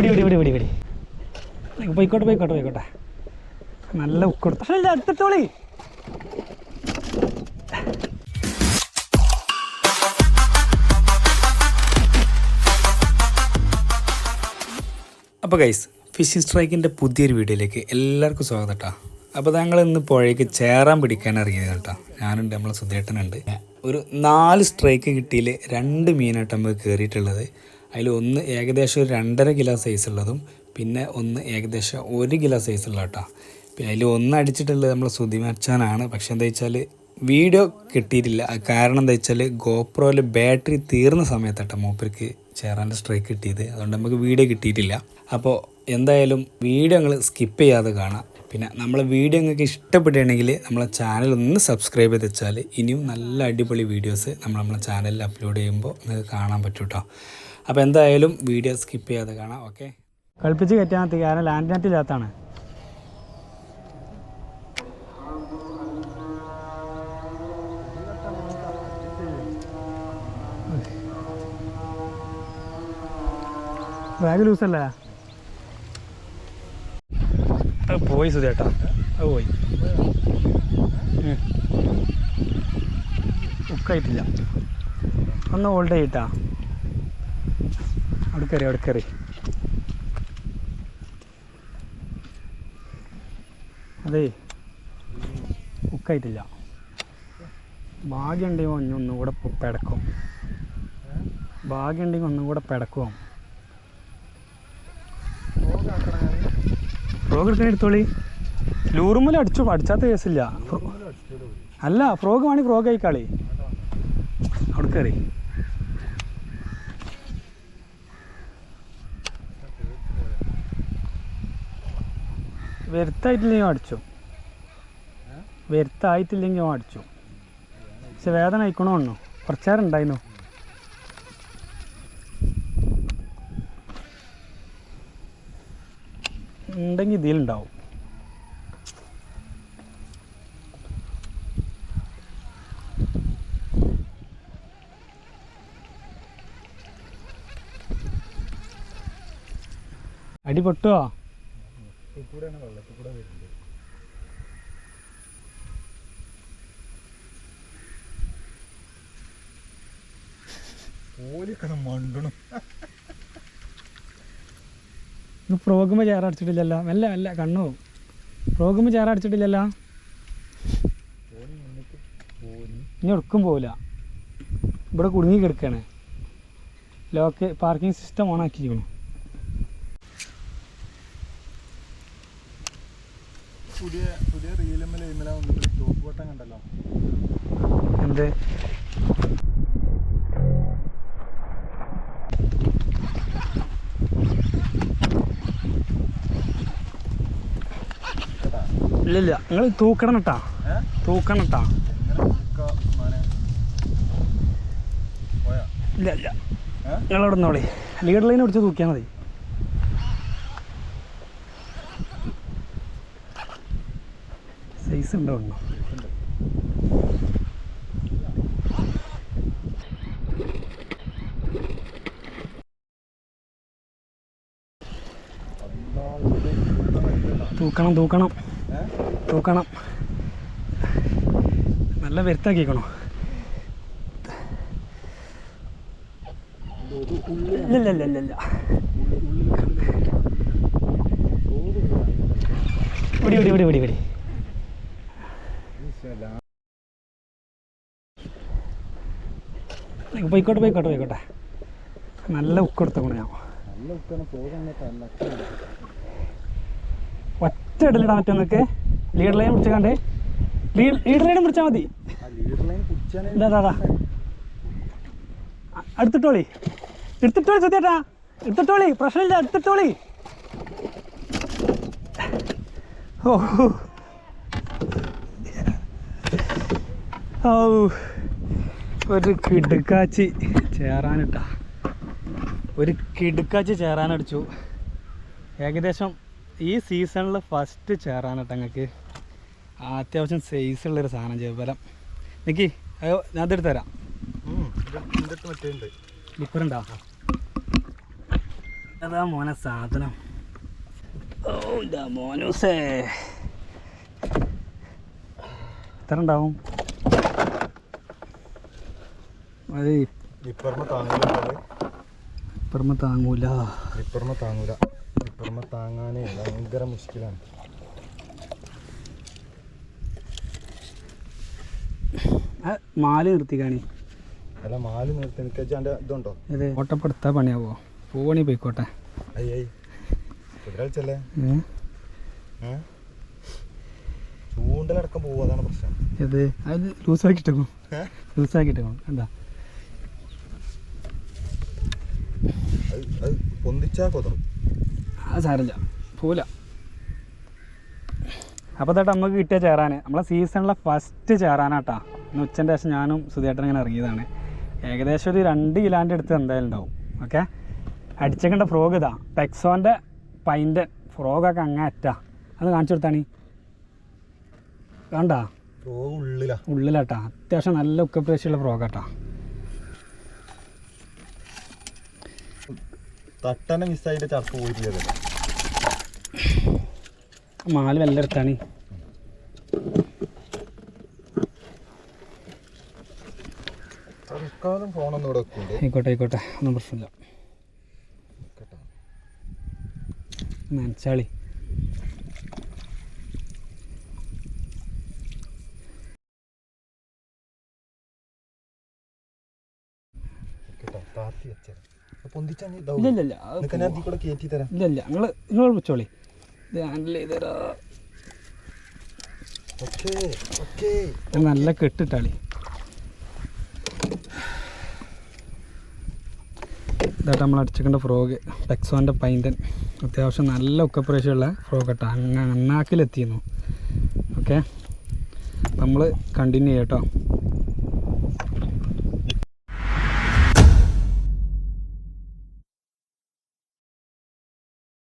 പിടി ഇവിടെ ഇവിടെ ഇവിടെ ഇവിടെ പോയിക്കോട്ടെ പോയിക്കോട്ടെ പോയിക്കോട്ടെ. നല്ല ഉക്കൊടുത്ത പക്ഷേ ഇല്ല എടുത്തിട്ടോളി അപ്പോൾ ഗൈസ് ഫിഷിംഗ് സ്ട്രൈക്കിന്റെ പുതിയൊരു വീഡിയോയിലേക്ക് എല്ലാവർക്കും സ്വാഗതം കേട്ടോ അപ്പോൾ ഞങ്ങൾ ഇന്ന് പുഴയ്ക്ക് ചേറാൻ പിടിക്കാൻ ഇറങ്ങിയത് കേട്ടോ ഞാനുണ്ട് നമ്മളെ സുധേട്ടനുണ്ട്. ഒരു നാല് സ്ട്രൈക്ക് കിട്ടിയിൽ രണ്ട് മീനായിട്ട് നമുക്ക് കയറിയിട്ടുള്ളത് അതിൽ ഒന്ന് ഏകദേശം ഒരു രണ്ടര കിലോ സൈസ് ഉള്ളതും പിന്നെ ഒന്ന് ഏകദേശം ഒരു കിലോ സൈസ് ഉള്ള കേട്ടോ പിന്നെ അതിൽ ഒന്ന് അടിച്ചിട്ടുള്ളത് നമ്മൾ സുധിമച്ചാനാണ് പക്ഷെ എന്താ വെച്ചാൽ വീഡിയോ കിട്ടിയിട്ടില്ല. കാരണം എന്താ വെച്ചാൽ ഗോപ്രോയിൽ ബാറ്ററി തീർന്ന സമയത്തട്ടോ മൂപ്പർക്ക് ചേറാന്റെ സ്ട്രൈക്ക് കിട്ടിയത്. അതുകൊണ്ട് നമുക്ക് വീഡിയോ കിട്ടിയിട്ടില്ല. അപ്പോൾ എന്തായാലും വീഡിയോ നിങ്ങൾ സ്കിപ്പ് ചെയ്യാതെ കാണാം. പിന്നെ നമ്മൾ വീഡിയോ നിങ്ങൾക്ക് ഇഷ്ടപ്പെടുകയാണെങ്കിൽ നമ്മളെ ചാനൽ ഒന്ന് സബ്സ്ക്രൈബ് ചെയ്ത് വെച്ചാൽ ഇനിയും നല്ല അടിപൊളി വീഡിയോസ് നമ്മൾ നമ്മളെ ചാനലിൽ അപ്ലോഡ് ചെയ്യുമ്പോൾ നിങ്ങൾക്ക് കാണാൻ പറ്റും കേട്ടോ അപ്പോൾ എന്തായാലും വീഡിയോ സ്കിപ്പ് ചെയ്യാതെ കാണാം ഓക്കെ? കളിപ്പിച്ച് കയറ്റാൻ എത്തി കാരണം ലാൻഡ് നെറ്റ് ഇല്ലാത്തതാണ് ബാഗ് ലൂസല്ലേ. അത് പോയി സുധേട്ടാ. അത് പോയി. ഉക്കായിട്ടില്ല. ഒന്ന് ഹോൾഡ് ചെയ്യട്ടാ. അവിടെ കയറി അവിടെ കയറി. അതേ ഉക്കായിട്ടില്ല ഭാഗ്യമുണ്ടെങ്കിൽ ഒന്നും ഒന്നും കൂടെ പെ- പിടക്കും. ഭാഗ്യമുണ്ടെങ്കിൽ ഒന്നും കൂടെ പിടക്കും. ഫ്രോഗ് എടുക്കണേ എടുത്തോളി. ലൂറുമ്മൽ അടിച്ചു അടിച്ചാത്ത കേസില്ല അല്ല ഫ്രോഗ് വേണമെങ്കിൽ ഫ്രോഗ് ആയിക്കാളി. അവിടെ കയറി. വരുത്തായിട്ടില്ലെങ്കിൽ അടിച്ചു? വരുത്തായിട്ടില്ലെങ്കിൽ അടിച്ചു? പക്ഷെ വേദന അയക്കണോ ഒന്നു കുറച്ചേരം ഉണ്ടായിരുന്നു ഉണ്ടെങ്കിൽ ഇതിലുണ്ടാവും അടി പൊട്ടുവോ മണ്ടണം. ഇത് പ്രോഗ്രാം ചേർ അടിച്ചിട്ടില്ലല്ലോ. മെല്ലെ മെല്ലെ കണ്ണു. പ്രോഗമ ചേർ അടിച്ചിട്ടില്ലല്ലോ. ഇനി എടുക്കും പോവില്ല. ഇവിടെ കുടുങ്ങി കിടക്കണേ. ലോക്ക് പാർക്കിംഗ് സിസ്റ്റം ഓൺ ആക്കിയിരിക്കണം പുതിയ പുതിയ റീലുമ്മല ഇമ്മല വന്നിട്ട് ടോപ്പ് വട്ടം കണ്ടല്ലോ. എന്ത്? ഇല്ലില്ല നിങ്ങൾ തൂക്കണം കേട്ടാ തൂക്കണം കേട്ടാ ഇല്ല ഇല്ല. നിങ്ങളവിടെ നിന്നോളി. ലീഡർ ലൈൻ പിടിച്ച് തൂക്കിയാൽ മതി. സൈസ് ഉണ്ടോ ഉണ്ടോ തൂക്കണം തൂക്കണം. തൂക്കണം. നല്ല വരുത്താക്കിക്കണോ ഇല്ല ഇല്ല ഇല്ല ഇല്ല ഇല്ല പോയിക്കോട്ടെ പോയിക്കോട്ടെ പോയിക്കോട്ടെ. നല്ല ഞാൻ നല്ല ഉത്താണ് പോകാൻ ഒറ്റ ഇടലിടാൻ പറ്റും നിങ്ങൾക്ക് ലീഡർ ലൈൻ പിടിച്ചാണ്ട് കണ്ടേ ലീഡർ ലൈൻ പിടിച്ചാൽ മതി. ഇതാ ഇതാ, ഇതാ. അ- എടുത്തിട്ടോളി. എടുത്തിട്ടോളി സത്യേട്ടാ. എടുത്തിട്ടോളി. പ്രശ്നമില്ല എടുത്തിട്ടോളി. ഓ ഓ ഒരു കിടുക്കാച്ചി ചേറാനിട്ടാ. ഒരു കിടുക്കാച്ചി ചേറാനടിച്ചു. ഏകദേശം ഈ സീസണിൽ ഫസ്റ്റ് ചേറാനിട്ട നിങ്ങൾക്ക് അത്യാവശ്യം സൈസ് ഉള്ളൊരു സാധനം ജയബലം. നിക്കി അയ്യോ ഞാൻ അതെടുത്ത് തരാം. ലിപ്പറുണ്ടാ അതാ മോനെ സാധനം. ഓ മോനൂസേ. എത്ര ഉണ്ടാവും അത്. ഇപ്പറമ താങ്ങൂല ഇപ്പുറമ താങ്ങൂല. ഇപ്പറമ താങ്ങൂല. ഇപ്പറമ താങ്ങാനേ ഭയങ്കര മുഷ്കിലാണ്. മാൽ നിർത്തി കാണി. അല്ല മാൽ നിർത്തി. ഇതുണ്ടോ? അതെ. ഓട്ടപ്പെടുത്താ പണിയാവോ? പൂവണി പോയിക്കോട്ടെ. അയ്യേ? ചൂണ്ടലടക്കം പോവാതാണ് അതാണ് പ്രശ്നം. അത്. ലൂസാക്കിയിട്ടേക്കും ഏ? ലൂസാക്കിയിട്ടേക്കും കണ്ടാ? അത് അത് പൊന്തിച്ചാ കൊതറും. അത് സാരമില്ല. പോല അപ്പോൾ തേട്ടാ നമുക്ക് കിട്ടിയ ചേറാന് നമ്മളെ സീസണിലെ ഫസ്റ്റ് ചേറാനാട്ടാ ഇന്ന് ഉച്ചന്റെ ശേഷം ഞാനും സുധേട്ടൻ ഇങ്ങനെ ഇറങ്ങിയതാണ്. ഏകദേശം ഒരു രണ്ട് കിലോന്റെ അടുത്ത് എന്തായാലും ഉണ്ടാവും. ഓക്കെ? അടിച്ചേക്കേണ്ട ഫ്രോഗ് ഇതാ. പെക്സോന്റെ പൈന്റെ ഫ്രോഗൊക്കെ അങ്ങേ അറ്റാ. അത് കാണിച്ചു കൊടുത്താണി. കണ്ടാ? ഫ്രോഗ് ഉള്ളിലാ. ഉള്ളിലാട്ടാ. അത്യാവശ്യം നല്ല ഉക്കപ്രേശിയുള്ള ഫ്രോഗാട്ടാ തട്ടനെ മിസ്സായിട്ട് ചർപ്പ് പോയിട്ട് മാൽ വല്ല എടുത്താണ് തൽക്കാലം ഫോണൊന്നും ഇവിടെ വെക്കുന്നുണ്ട്. ആയിക്കോട്ടെ ആയിക്കോട്ടെ. ഒന്നും പ്രശ്നമില്ല. കേട്ടോ നനച്ചാളി കേട്ടോ താത്തി വെച്ചത് പൊന്തിച്ചാ നീ ഇല്ല ഇല്ല ഇല്ല അത് നിനക്ക് ഞാൻ ഇതിൽ നിങ്ങൾ നിങ്ങൾ വെച്ചോളി ഹാൻഡിൽ നല്ല കെട്ടിട്ടാളി. ഇതായിട്ട് നമ്മൾ അടിച്ചിക്കേണ്ട ഫ്രോഗ്. ടെക്സോന്റെ പൈന്റൻ അത്യാവശ്യം നല്ല ഉക്കപ്രേശമുള്ള ഫ്രോഗ് കേട്ടോ. അങ്ങ് അണ്ണാക്കിലെത്തിയിരുന്നു ഓക്കെ? നമ്മൾ കണ്ടിന്യൂ ചെയ്യാം കേട്ടോ.